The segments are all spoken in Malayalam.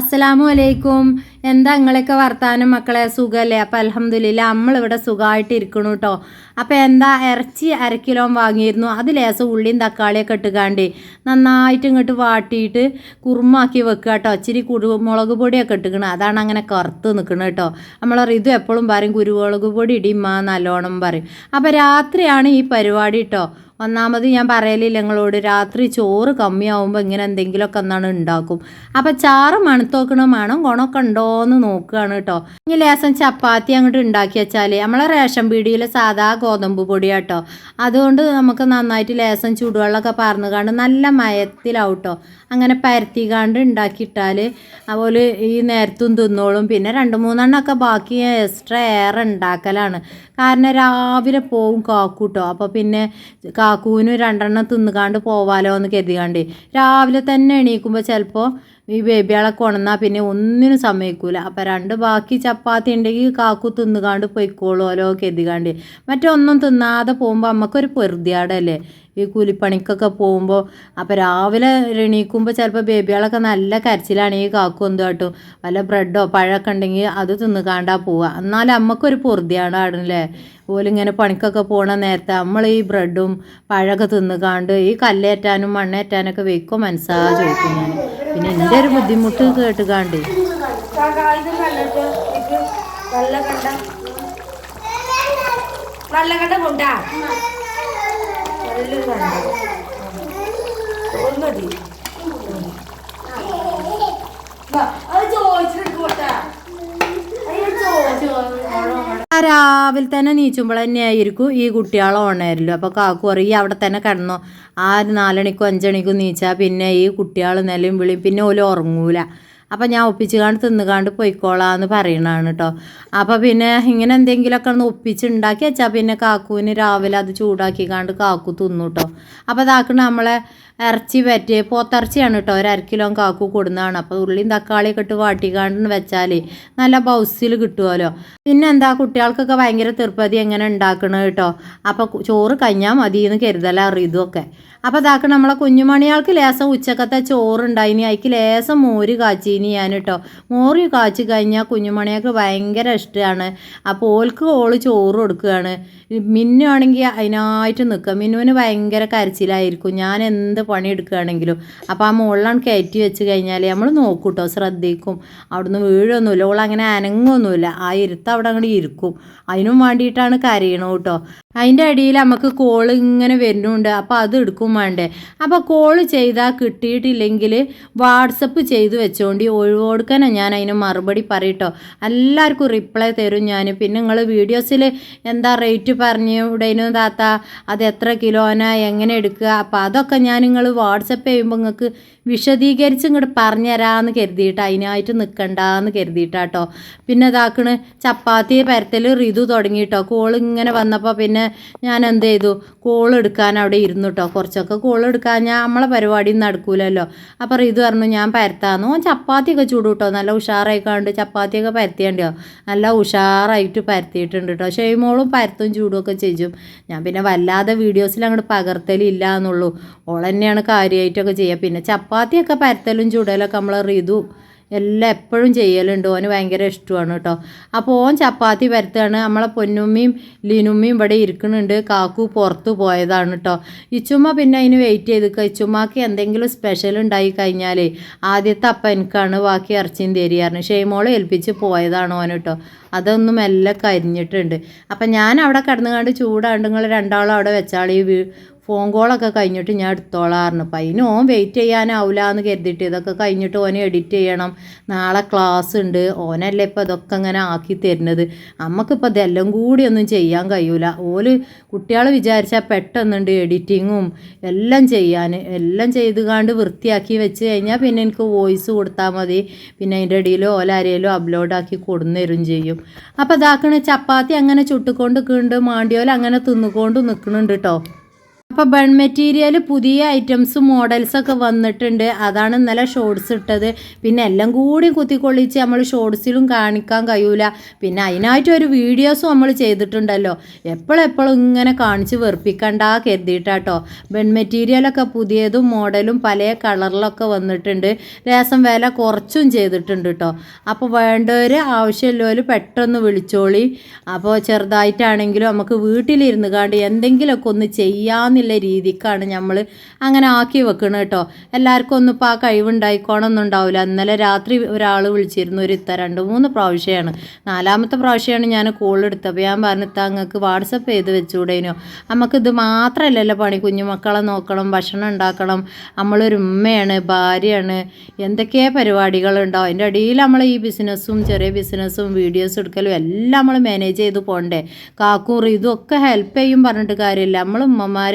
അസ്സലാമു അലൈക്കും. എന്താ നിങ്ങളൊക്കെ വർത്താനം മക്കളെ? സുഖമല്ലേ അപ്പം അലഹമ്മദില്ല നമ്മളിവിടെ സുഖമായിട്ട് ഇരിക്കണു കേട്ടോ അപ്പം എന്താ ഇറച്ചി അര കിലോ വാങ്ങിയിരുന്നു. അത് ഉള്ളിയും തക്കാളിയൊക്കെ ഇട്ടുകാണ്ട് നന്നായിട്ട് ഇങ്ങോട്ട് വാട്ടിയിട്ട് കുറുമാക്കി വെക്കുക കേട്ടോ ഇച്ചിരി കുരുമുളക് പൊടിയൊക്കെ ഇട്ടുക്കണം. അതാണ് അങ്ങനെ കറുത്ത് നിൽക്കുന്നത് കേട്ടോ നമ്മളെ ഇത് എപ്പോഴും പറയും കുരുമുളക് പൊടി ഇടിയുമ്മ നല്ലോണം പറയും. അപ്പം രാത്രിയാണ് ഈ പരിപാടി കേട്ടോ ഒന്നാമത് ഞാൻ പറയലില്ല നിങ്ങളോട് രാത്രി ചോറ് കമ്മിയാവുമ്പോൾ ഇങ്ങനെ എന്തെങ്കിലുമൊക്കെ എന്നാണ് ഉണ്ടാക്കും. അപ്പം ചാറ് മണത്തോക്കണ മണം ഗുണമൊക്കെ ഉണ്ടോയെന്ന് നോക്കുകയാണ് കേട്ടോ ഇനി ലേസം ചപ്പാത്തി അങ്ങോട്ട് ഉണ്ടാക്കി വെച്ചാൽ നമ്മളെ റേഷൻ പീടിയിൽ സാധാ ഗോതമ്പ് പൊടിയാട്ടോ. അതുകൊണ്ട് നമുക്ക് നന്നായിട്ട് ലേസം ചൂടുവെള്ളമൊക്കെ പാർന്നു കണ്ട് നല്ല മയത്തിലാവട്ടോ അങ്ങനെ പരത്തി കാണ്ട് ഉണ്ടാക്കിയിട്ടാൽ അതുപോലെ ഈ നേരത്തും തിന്നോളും. പിന്നെ രണ്ട് മൂന്നെണ്ണമൊക്കെ ബാക്കി എക്സ്ട്രാ ഏറെ ഉണ്ടാക്കലാണ്. കാരണം രാവിലെ പോവും കാക്കൂട്ടോ അപ്പോൾ പിന്നെ കാക്കൂവിന് രണ്ടെണ്ണം തിന്നുകാണ്ട് പോവാലോ എന്ന് കരുതികാണ്ട്. രാവിലെ തന്നെ എണീക്കുമ്പോൾ ചിലപ്പോൾ ഈ ബേബികളെ കൊണന്നാൽ പിന്നെ ഒന്നിനും സമ്മതിക്കൂല. അപ്പം രണ്ട് ബാക്കി ചപ്പാത്തി ഉണ്ടെങ്കിൽ കാക്കു തിന്നുകാണ്ട് പൊയ്ക്കോളുമല്ലോ കരുതികാണ്ട്. മറ്റൊന്നും തിന്നാതെ പോകുമ്പോൾ നമുക്കൊരു പെറുതിയാടല്ലേ. ഈ കൂലിപ്പണിക്കൊക്കെ പോകുമ്പോൾ അപ്പോൾ രാവിലെ എണീക്കുമ്പോൾ ചിലപ്പോൾ ബേബികളൊക്കെ നല്ല കരച്ചിലാണ് ഈ കാക്കു എന്ത് കാട്ടും വല്ല ബ്രെഡോ പഴമൊക്കെ ഉണ്ടെങ്കിൽ അത് തിന്നുകാണ്ടാ പോവുക എന്നാലും അമ്മക്കൊരു പൊറുതിയാണ് ആടല്ലേ ഓലിങ്ങനെ പണിക്കൊക്കെ പോണ നേരത്തെ നമ്മൾ ഈ ബ്രെഡും പഴമൊക്കെ തിന്നുകാണ്ട് ഈ കല്ലേറ്റാനും മണ്ണേറ്റാനൊക്കെ വെക്കും മനസ്സാ ചോദിക്കും ഞാൻ പിന്നെ എന്റെ ഒരു ബുദ്ധിമുട്ട് കേട്ടുകാണ്ട്. നല്ല കണ്ട കൊണ്ടാ? രാവിലെ തന്നെ നീച്ചുമ്പോൾ തന്നെ ആയിരിക്കും ഈ കുട്ടികളെ ഉണരല്ലോ അപ്പോൾ കാക്കു പറയും അവിടെ തന്നെ കിടന്നു. ആ നാലണിക്കും അഞ്ചണിക്കും നീച്ചാൽ പിന്നെ ഈ കുട്ടികൾ നിലയും വിളിയും പിന്നെ ഓൽ ഉറങ്ങൂല. അപ്പം ഞാൻ ഒപ്പിച്ച് കാണ്ട് തിന്നുകാണ്ട് പൊയ്ക്കോളാന്ന് പറയണതാണ് കേട്ടോ അപ്പോൾ പിന്നെ ഇങ്ങനെ എന്തെങ്കിലുമൊക്കെ ഒന്ന് ഒപ്പിച്ച് ഉണ്ടാക്കി വെച്ചാൽ പിന്നെ കാക്കുവിന് രാവിലെ അത് ചൂടാക്കി കാണ്ട് കാക്കു തിന്നു കേട്ടോ അപ്പോൾ അതാക്കണ നമ്മളെ ഇറച്ചി പറ്റി പോത്തിറച്ചിയാണ് കേട്ടോ. ഒരു അരക്കിലോ കിലോ കാക്കു കൊടുന്നതാണ്. അപ്പോൾ ഉള്ളിയും തക്കാളിയൊക്കെ ഇട്ട് വാട്ടിക്കാണ്ട് വെച്ചാൽ നല്ല ബൗസിൽ കിട്ടുമല്ലോ പിന്നെ എന്താ കുട്ടികൾക്കൊക്കെ ഭയങ്കര തിരുപ്പതി എങ്ങനെ ഉണ്ടാക്കണത് കേട്ടോ. അപ്പോൾ ചോറ് കഴിഞ്ഞാൽ മതി എന്ന് കരുതല ഇതൊക്കെ അപ്പോൾ അതാക്ക നമ്മളെ കുഞ്ഞുമണിയാൾക്ക് ലേസം ഉച്ചക്കത്തെ ചോറുണ്ടായിനി അതിക്ക് ലേസം മോര് കാച്ചീനി ഞാൻ കേട്ടോ. മോര് കാച്ചി കഴിഞ്ഞാൽ കുഞ്ഞുമണിയാൾക്ക് ഭയങ്കര ഇഷ്ടമാണ് അപ്പോൾ ഓൾക്ക് ഓൾ ചോറ് കൊടുക്കുകയാണ്. മിന്നുവാണെങ്കിൽ അതിനായിട്ട് നിൽക്കുക മിന്നുവിന് ഭയങ്കര കരച്ചിലായിരിക്കും. ഞാൻ എന്ത് പണി എടുക്കുകയാണെങ്കിലും അപ്പോൾ ആ മുകളിലാണ് കയറ്റി വെച്ച് കഴിഞ്ഞാൽ നമ്മൾ നോക്കും കേട്ടോ ശ്രദ്ധിക്കും. അവിടുന്ന് വീഴൊന്നുമില്ല ഓൾ അങ്ങനെ അനങ്ങൊന്നുമില്ല. ആ ഇരുത്ത് അവിടെ അങ്ങോട്ട് ഇരിക്കും. അതിനും വേണ്ടിയിട്ടാണ് കരയണത് കേട്ടോ അതിന്റെ അടിയിൽ നമുക്ക് കോൾ ഇങ്ങനെ വരുന്നുണ്ട്. അപ്പോൾ അത് എടുക്കും വേണ്ടേ. അപ്പോൾ കോൾ ചെയ്താൽ കിട്ടിയിട്ടില്ലെങ്കിൽ വാട്സപ്പ് ചെയ്തു വെച്ചോണ്ടി. ഒഴിവോടുക്കാനാ ഞാൻ അതിന് മറുപടി പറയട്ടോ എല്ലാവർക്കും റിപ്ലൈ തരും ഞാൻ. പിന്നെ നിങ്ങൾ വീഡിയോസിൽ എന്താ റേറ്റ് പറഞ്ഞു ഇവിടേനു താത്ത അത് എത്ര കിലോന എങ്ങനെ എടുക്കുക? അപ്പോൾ അതൊക്കെ ഞാൻ നിങ്ങൾ വാട്സപ്പ് ചെയ്യുമ്പോൾ നിങ്ങൾക്ക് വിശദീകരിച്ച് ഇങ്ങോട്ട് പറഞ്ഞുതരാമെന്ന് കരുതിയിട്ട് അതിനായിട്ട് നിൽക്കണ്ടെന്ന് കരുതിയിട്ടാട്ടോ. പിന്നെ ഇതാക്കണ് ചപ്പാത്തി പരത്തൽ റിതു തുടങ്ങിയിട്ടോ കോൾ ഇങ്ങനെ വന്നപ്പോൾ പിന്നെ ഞാൻ എന്ത് ചെയ്തു? കോൾ എടുക്കാൻ അവിടെ ഇരുന്നു കേട്ടോ കുറച്ചൊക്കെ കോൾ എടുക്കാൻ ഞാൻ നമ്മളെ പരിപാടി നടക്കൂലല്ലോ. അപ്പോൾ റിതു പറഞ്ഞു ഞാൻ പരത്താന്ന്. ചപ്പാത്തിയൊക്കെ ചൂട് കേട്ടോ നല്ല ഉഷാറായിക്കാണ്ട് ചപ്പാത്തിയൊക്കെ പരത്തിയണ്ടോ? നല്ല ഉഷാറായിട്ട് പരത്തിയിട്ടുണ്ട് കേട്ടോ ഷെയ്മോളും പരത്തും ചൂടും ഒക്കെ ചെയ്യും. ഞാൻ പിന്നെ വല്ലാതെ വീഡിയോസിൽ അങ്ങോട്ട് പകർത്തലില്ല എന്നുള്ളൂ. ഓൾ തന്നെയാണ് കാര്യമായിട്ടൊക്കെ ചെയ്യുക പിന്നെ ചപ്പാത്തിയൊക്കെ പരത്തലും ചുടലൊക്കെ നമ്മൾ റീതു എല്ലാം എപ്പോഴും ചെയ്യലുണ്ട്. ഓന് ഭയങ്കര ഇഷ്ടമാണ് കേട്ടോ അപ്പോൾ ഓൻ ചപ്പാത്തി പരത്തുകയാണ് നമ്മളെ പൊന്നുമ്മയും ലിനുമ്മയും ഇവിടെ ഇരിക്കുന്നുണ്ട്. കാക്കു പുറത്ത് പോയതാണ് കേട്ടോ ഇച്ചുമ്മ പിന്നെ അതിന് വെയിറ്റ് ചെയ്ത് ഇച്ചുമ്മക്ക് എന്തെങ്കിലും സ്പെഷ്യൽ ഉണ്ടായി കഴിഞ്ഞാൽ ആദ്യത്തെ അപ്പം എനിക്കാണ് ബാക്കി ഇറച്ചിയും തരികയായിരുന്നു ഷെയ്മോളെ ഏൽപ്പിച്ച് പോയതാണ് ഓൻ കേട്ടോ അതൊന്നും എല്ലാം കരിഞ്ഞിട്ടുണ്ട്. അപ്പം ഞാൻ അവിടെ കിടന്നുകൊണ്ട് ചൂടാണ്ട് നിങ്ങൾ രണ്ടാളും അവിടെ വെച്ചാൽ ഈ ഫോൺ കോളൊക്കെ കഴിഞ്ഞിട്ട് ഞാൻ എടുത്തോളാറുണ്ട് അപ്പം അതിന് ഓൻ വെയിറ്റ് ചെയ്യാനാവില്ല എന്ന് കരുതിയിട്ട് ഇതൊക്കെ കഴിഞ്ഞിട്ട് ഓനെ എഡിറ്റ് ചെയ്യണം. നാളെ ക്ലാസ് ഉണ്ട്. ഓനല്ലേ ഇപ്പോൾ ഇതൊക്കെ ഇങ്ങനെ ആക്കി തരുന്നത്. നമുക്കിപ്പോൾ ഇതെല്ലാം കൂടി ഒന്നും ചെയ്യാൻ കഴിയൂല. ഓൽ കുട്ടികൾ വിചാരിച്ചാൽ പെട്ടെന്നുണ്ട് എഡിറ്റിങ്ങും എല്ലാം ചെയ്യാൻ എല്ലാം ചെയ്ത് കാണ്ട് വൃത്തിയാക്കി വെച്ച് കഴിഞ്ഞാൽ പിന്നെ എനിക്ക് വോയിസ് കൊടുത്താൽ മതി. പിന്നെ അതിന്റെ ഇടയിലോ ഓലാരയിലോ അപ്ലോഡാക്കി കൊടുന്നേരും ചെയ്യും. അപ്പോൾ ഇതാക്കണ ചപ്പാത്തി അങ്ങനെ ചുട്ടുകൊണ്ട് കണ്ട് മാണ്ടിയോല അങ്ങനെ തിന്നുകൊണ്ട് നിൽക്കുന്നുണ്ട് കേട്ടോ അപ്പോൾ ബൺ മെറ്റീരിയൽ പുതിയ ഐറ്റംസ് മോഡൽസൊക്കെ വന്നിട്ടുണ്ട്. അതാണ് ഇന്നലെ ഷോർട്സ് ഇട്ടത്. പിന്നെ എല്ലാം കൂടി കുത്തിക്കൊള്ളിച്ച് നമ്മൾ ഷോർട്സിലും കാണിക്കാൻ കഴിയൂല. പിന്നെ അതിനായിട്ട് ഒരു വീഡിയോസും നമ്മൾ ചെയ്തിട്ടുണ്ടല്ലോ. എപ്പോഴെപ്പോഴും ഇങ്ങനെ കാണിച്ച് വെറുപ്പിക്കണ്ട കരുതിയിട്ടാട്ടോ. ബൺ മെറ്റീരിയലൊക്കെ പുതിയതും മോഡലും പല കളറിലൊക്കെ വന്നിട്ടുണ്ട്. രസം വില കുറച്ചും ചെയ്തിട്ടുണ്ട് കേട്ടോ അപ്പോൾ വേണ്ടവർ ആവശ്യമുള്ളവർ പെട്ടെന്ന് വിളിച്ചോളി. അപ്പോൾ ചെറുതായിട്ടാണെങ്കിലും നമുക്ക് വീട്ടിലിരുന്ന് കാണ്ട് എന്തെങ്കിലുമൊക്കെ ഒന്ന് ചെയ്യാമെന്നുള്ള രീതിക്കാണ് നമ്മൾ അങ്ങനെ ആക്കി വെക്കണം കേട്ടോ. എല്ലാവർക്കും ഒന്നും ഇപ്പോൾ ആ കഴിവുണ്ടായിക്കോണമെന്നുണ്ടാവില്ല ഇന്നലെ രാത്രി ഒരാൾ വിളിച്ചിരുന്നു ഒരു ഇത്ത രണ്ട് മൂന്ന് പ്രാവശ്യമാണ് നാലാമത്തെ പ്രാവശ്യമാണ് ഞാൻ കോൾ എടുത്തത്. അപ്പോൾ ഞാൻ പറഞ്ഞു ഇത്ത അങ്ങക്ക് വാട്സപ്പ് ചെയ്ത് വെച്ചുകൂടേനോ നമുക്കിത് മാത്രമല്ലല്ലോ പണി. കുഞ്ഞുമക്കളെ നോക്കണം ഭക്ഷണം ഉണ്ടാക്കണം. നമ്മളൊരു ഉമ്മയാണ് ഭാര്യയാണ്. എന്തൊക്കെ പരിപാടികളുണ്ടാവും. അതിന്റെ ഇടയിൽ നമ്മൾ ഈ ബിസിനസ്സും ചെറിയ ബിസിനസ്സും വീഡിയോസ് എടുക്കലും എല്ലാം നമ്മൾ മാനേജ് ചെയ്ത് പോകണ്ടേ കാക്കൂർ ഇതൊക്കെ ഹെൽപ്പ് ചെയ്യും പറഞ്ഞിട്ട് കാര്യമില്ല. നമ്മൾ ഉമ്മമാർ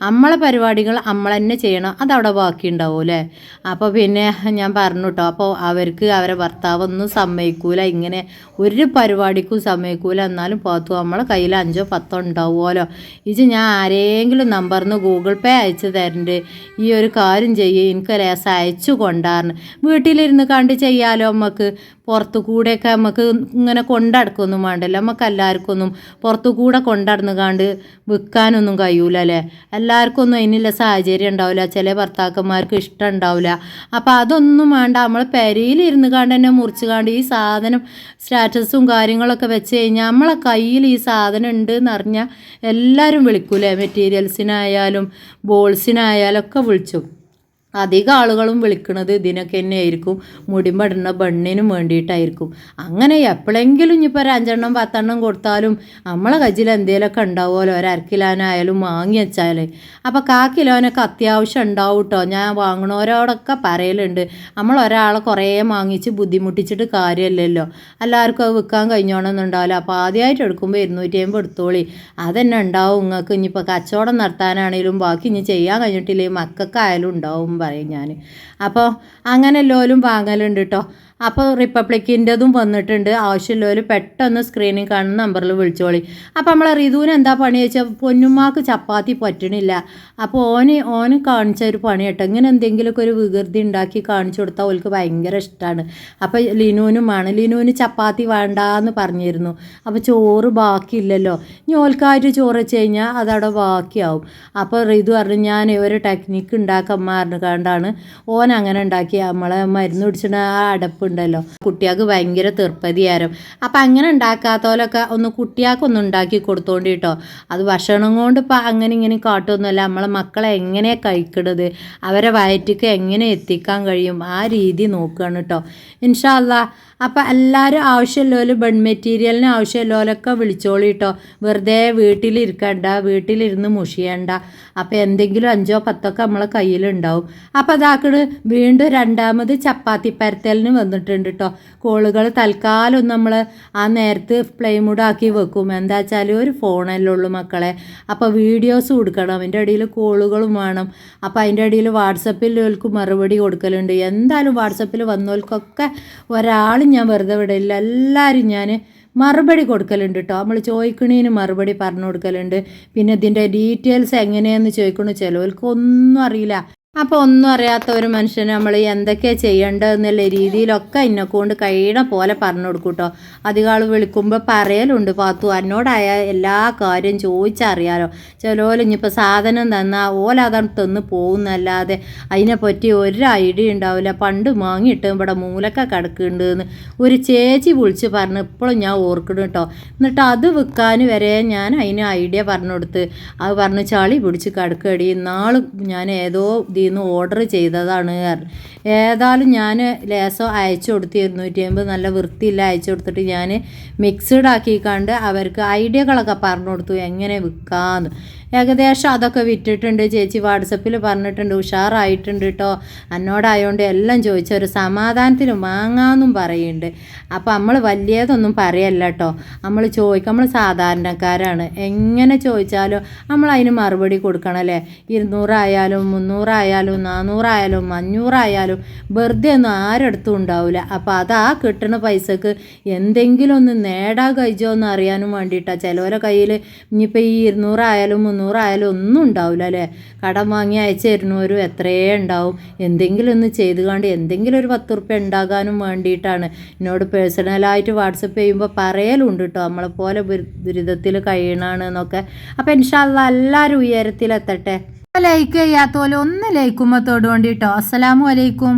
നമ്മളെ പരിപാടികൾ നമ്മൾ തന്നെ ചെയ്യണം. അതവിടെ ബാക്കി ഉണ്ടാവും അല്ലേ അപ്പോൾ പിന്നെ ഞാൻ പറഞ്ഞു കേട്ടോ അപ്പോൾ അവർക്ക് അവരെ ഭർത്താവൊന്നും സമ്മതിക്കൂല. ഇങ്ങനെ ഒരു പരിപാടിക്കും സമ്മതിക്കൂല. എന്നാലും പോത്തു നമ്മളെ കയ്യിൽ അഞ്ചോ പത്തോ ഉണ്ടാവുമല്ലോ. ഇത് ഞാൻ ആരെങ്കിലും നമ്പറിന്ന് ഗൂഗിൾ പേ അയച്ചു തരണ്ട്. ഈ ഒരു കാര്യം ചെയ്യുക എനിക്ക് ലേസം അയച്ചു കൊണ്ടാറിന് വീട്ടിലിരുന്ന് കണ്ട് ചെയ്യാലോ നമുക്ക് പുറത്തു കൂടെയൊക്കെ നമുക്ക് ഇങ്ങനെ കൊണ്ടടക്കൊന്നും വേണ്ടല്ലോ. നമുക്ക് എല്ലാവർക്കൊന്നും പുറത്തു കൂടെ കൊണ്ടടന്ന് കണ്ട് വിൽക്കാനൊന്നും കഴിയൂല എല്ലാവർക്കും ഒന്നും അതിനുള്ള സാഹചര്യം ഉണ്ടാവില്ല. ചില ഭർത്താക്കന്മാർക്ക് ഇഷ്ടം ഉണ്ടാവില്ല. അപ്പോൾ അതൊന്നും വേണ്ട. നമ്മൾ പെരയിലിരുന്ന് കാണ്ട് തന്നെ മുറിച്ച് കാണ്ട് ഈ സാധനം സ്റ്റാറ്റസും കാര്യങ്ങളൊക്കെ വെച്ച് കഴിഞ്ഞാൽ നമ്മളെ കയ്യിൽ ഈ സാധനം ഉണ്ട് എന്ന് അറിഞ്ഞാൽ എല്ലാവരും വിളിക്കൂലേ? മെറ്റീരിയൽസിനായാലും ബോൾസിനായാലും ഒക്കെ വിളിച്ചു. അധികം ആളുകളും വിളിക്കുന്നത് ഇതിനൊക്കെ തന്നെ ആയിരിക്കും മുടിമ്പടുന്ന ബണ്ണിനും വേണ്ടിയിട്ടായിരിക്കും. അങ്ങനെ എപ്പോഴെങ്കിലും ഇനിയിപ്പോൾ ഒരു അഞ്ചെണ്ണം പത്തെണ്ണം കൊടുത്താലും നമ്മളെ കയ്യിൽ എന്തെങ്കിലുമൊക്കെ ഉണ്ടാവുമല്ലോ. ഒരു അരക്കിലോനായാലും വാങ്ങി വെച്ചാൽ അപ്പോൾ കാ കിലോനൊക്കെ അത്യാവശ്യം ഉണ്ടാവും കേട്ടോ ഞാൻ വാങ്ങണവരോടൊക്കെ പറയലുണ്ട്. നമ്മൾ ഒരാളെ കുറേ വാങ്ങിച്ച് ബുദ്ധിമുട്ടിച്ചിട്ട് കാര്യമല്ലല്ലോ. എല്ലാവർക്കും അത് വിൽക്കാൻ കഴിഞ്ഞോണമെന്നുണ്ടാവില്ല അപ്പോൾ ആദ്യമായിട്ട് എടുക്കുമ്പോൾ ഇരുന്നൂറ്റി അമ്പത് എടുത്തോളി. അതന്നെ ഉണ്ടാവും. നിങ്ങൾക്ക് ഇനിയിപ്പോൾ കച്ചവടം നടത്താനാണെങ്കിലും ബാക്കി ഇനി ചെയ്യാൻ കഴിഞ്ഞിട്ടില്ലേ? മക്കൾക്കായാലും ഉണ്ടാവും. പറയും ഞാൻ അപ്പോൾ അങ്ങനെ എല്ലാവരും വാങ്ങലുണ്ട് കേട്ടോ അപ്പോൾ റിപ്പബ്ലിക്കിന്റെതും വന്നിട്ടുണ്ട്. ആവശ്യമുള്ളവർ പെട്ടെന്ന് സ്ക്രീനിൽ കാണുന്ന നമ്പറിൽ വിളിച്ചോളി. അപ്പോൾ നമ്മളെ റിതുവിന് എന്താ പണി വെച്ചാൽ പൊന്നുമാക്ക് ചപ്പാത്തി പറ്റണില്ല. അപ്പോൾ ഓന് ഓന് കാണിച്ച ഒരു പണി കേട്ടോ. ഇങ്ങനെ എന്തെങ്കിലുമൊക്കെ ഒരു വികൃതി ഉണ്ടാക്കി കാണിച്ചു കൊടുത്താൽ ഓൾക്ക് ഭയങ്കര ഇഷ്ടമാണ് അപ്പോൾ ലിനുവിനും വേണം ലിനുവിന് ചപ്പാത്തി വേണ്ടാന്ന് പറഞ്ഞിരുന്നു. അപ്പോൾ ചോറ് ബാക്കിയില്ലല്ലോ. ഇനി ഓൽക്കായിട്ട് ചോറ് വെച്ച് കഴിഞ്ഞാൽ അതവിടെ ബാക്കിയാവും. അപ്പോൾ റിതു പറഞ്ഞു ഞാൻ ഒരു ടെക്നിക്ക് ഉണ്ടാക്കാൻ മാറിന് കണ്ടാണ് ഓൻ അങ്ങനെ ഉണ്ടാക്കി നമ്മളെ മരുന്ന് പിടിച്ചിട്ട് ആ അടപ്പുണ്ടല്ലോ കുട്ടികൾക്ക് ഭയങ്കര തീർപ്പതിയാരം. അപ്പം അങ്ങനെ ഉണ്ടാക്കാത്തവരൊക്കെ ഒന്ന് കുട്ടികൾക്കൊന്ന് ഉണ്ടാക്കി കൊടുത്തോണ്ട് കേട്ടോ. അത് ഭക്ഷണം കൊണ്ട് ഇപ്പം അങ്ങനെ ഇങ്ങനെ കാട്ടുമൊന്നുമല്ല നമ്മളെ മക്കളെ എങ്ങനെ കഴിക്കണത്? അവരെ വയറ്റിക്ക് എങ്ങനെ എത്തിക്കാൻ കഴിയും? ആ രീതി നോക്കുകയാണ് കേട്ടോ. ഇൻഷാല്ലാ അപ്പം എല്ലാവരും ആവശ്യമുള്ളവർ ബൺ മെറ്റീരിയലിന് ആവശ്യമുള്ളവരൊക്കെ വിളിച്ചോളി കേട്ടോ വെറുതെ വീട്ടിലിരിക്കണ്ട വീട്ടിലിരുന്ന് മുഷിയണ്ട. അപ്പോൾ എന്തെങ്കിലും അഞ്ചോ പത്തൊക്കെ നമ്മളെ കയ്യിലുണ്ടാവും. അപ്പോൾ അതാക്കണ് വീണ്ടും രണ്ടാമത് ചപ്പാത്തി പരത്തലിന് വന്നിട്ടുണ്ട് കേട്ടോ കോളുകൾ തൽക്കാലം നമ്മൾ ആ നേരത്ത് പ്ലേമുഡ് ആക്കി വെക്കും. എന്താ വെച്ചാൽ ഒരു ഫോണല്ലേ ഉള്ളൂ മക്കളെ. അപ്പോൾ വീഡിയോസ് കൊടുക്കണം അതിന്റെ ഇടയിൽ കോളുകളും വേണം. അപ്പോൾ അതിന്റെ ഇടയിൽ വാട്സപ്പിൽ മറുപടി കൊടുക്കലുണ്ട്. എന്തായാലും വാട്സപ്പിൽ വന്നവർക്കൊക്കെ ഒരാളും ഞാൻ വെറുതെ വിടില്ല എല്ലാവരും ഞാൻ മറുപടി കൊടുക്കലുണ്ട് കേട്ടോ നമ്മൾ ചോദിക്കണീന് മറുപടി പറഞ്ഞു കൊടുക്കലുണ്ട്. പിന്നെ ഇതിന്റെ ഡീറ്റെയിൽസ് എങ്ങനെയാണെന്ന് ചോദിക്കണു ചിലവർക്ക് ഒന്നും അറിയില്ല. അപ്പോൾ ഒന്നും അറിയാത്ത ഒരു മനുഷ്യന് നമ്മൾ എന്തൊക്കെ ചെയ്യേണ്ടതെന്നുള്ള രീതിയിലൊക്കെ എന്നെക്കൊണ്ട് കഴിയണ പോലെ പറഞ്ഞു കൊടുക്കും കേട്ടോ അധികം വിളിക്കുമ്പോൾ പറയലുണ്ട് പാത്തു എന്നോടായ എല്ലാ കാര്യം ചോദിച്ചറിയാലോ. ചിലോലെ ഇനിയിപ്പോൾ സാധനം തന്നാൽ ഓല തന്ന് പോകുന്നല്ലാതെ അതിനെപ്പറ്റി ഒരു ഐഡിയ ഉണ്ടാവില്ല. പണ്ട് മാങ്ങിയിട്ട് ഇവിടെ മൂലക്ക കിടക്കുന്നുണ്ടെന്ന് ഒരു ചേച്ചി വിളിച്ച് പറഞ്ഞു ഇപ്പോഴും ഞാൻ ഓർക്കണം കേട്ടോ എന്നിട്ട് അത് വിൽക്കാൻ വരെ ഞാൻ അതിന് ഐഡിയ പറഞ്ഞു കൊടുത്ത് അത് പറഞ്ഞ് ചളി പിടിച്ച് കിടക്കടി. നാൾ ഞാൻ ഏതോ നിന്ന് ഓർഡർ ചെയ്തതാണ്. ഏതായാലും ഞാൻ ലേസോ അയച്ചു കൊടുത്ത് ഇരുന്നൂറ്റി അമ്പത് നല്ല വൃത്തിയില്ല അയച്ചു കൊടുത്തിട്ട് ഞാൻ മിക്സഡ് ആക്കിക്കാണ്ട് അവർക്ക് ഐഡിയകളൊക്കെ പറഞ്ഞു കൊടുത്തു എങ്ങനെ വിൽക്കാമെന്ന് ഏകദേശം അതൊക്കെ വിറ്റിട്ടുണ്ട്. ചേച്ചി വാട്സപ്പിൽ പറഞ്ഞിട്ടുണ്ട് ഉഷാറായിട്ടുണ്ട് കേട്ടോ എന്നോടായോണ്ട് എല്ലാം ചോദിച്ച. ഒരു സമാധാനത്തിന് വാങ്ങാമെന്നും പറയുന്നുണ്ട്. അപ്പോൾ നമ്മൾ വലിയതൊന്നും പറയല്ല കേട്ടോ നമ്മൾ ചോദിക്കും. നമ്മൾ സാധാരണക്കാരാണ്. എങ്ങനെ ചോദിച്ചാലും നമ്മൾ അതിന് മറുപടി കൊടുക്കണം അല്ലേ? ഇരുന്നൂറായാലും മുന്നൂറായാലും നാനൂറായാലും അഞ്ഞൂറായാലും വെറുതെ ഒന്നും ആരെടുത്തും ഉണ്ടാവില്ല അപ്പോൾ ആ കിട്ടുന്ന പൈസക്ക് എന്തെങ്കിലും ഒന്ന് നേടാൻ കഴിച്ചോ എന്ന് അറിയാനും വേണ്ടിയിട്ടാണ് ചിലവരെ കയ്യിൽ ഇനിയിപ്പോൾ ഈ ഇരുന്നൂറായാലും മുന്നൂറായാലും ഒന്നും ഉണ്ടാവില്ല അല്ലേ? കടം വാങ്ങി അയച്ചു തരുന്നവരും എത്രയേ ഉണ്ടാവും? എന്തെങ്കിലും ഒന്ന് ചെയ്ത് കണ്ട് എന്തെങ്കിലും ഒരു പത്ത് ഉറുപ്പ്യ ഉണ്ടാകാനും വേണ്ടിയിട്ടാണ്. എന്നോട് പേഴ്സണലായിട്ട് വാട്സപ്പ് ചെയ്യുമ്പോൾ പറയലുണ്ട് കേട്ടോ നമ്മളെ പോലെ ദുരിതത്തിൽ കഴിയണാണ് എന്നൊക്കെ. അപ്പം ഇൻഷാല്ല എല്ലാവരും ഉയരത്തിലെത്തട്ടെ. ലൈക്ക് ചെയ്യാത്തോലെ ഒന്ന് ലൈക്കുമ്പോൾ തൊടുകൊണ്ടിട്ടോ അസ്സലാമു അലൈക്കും.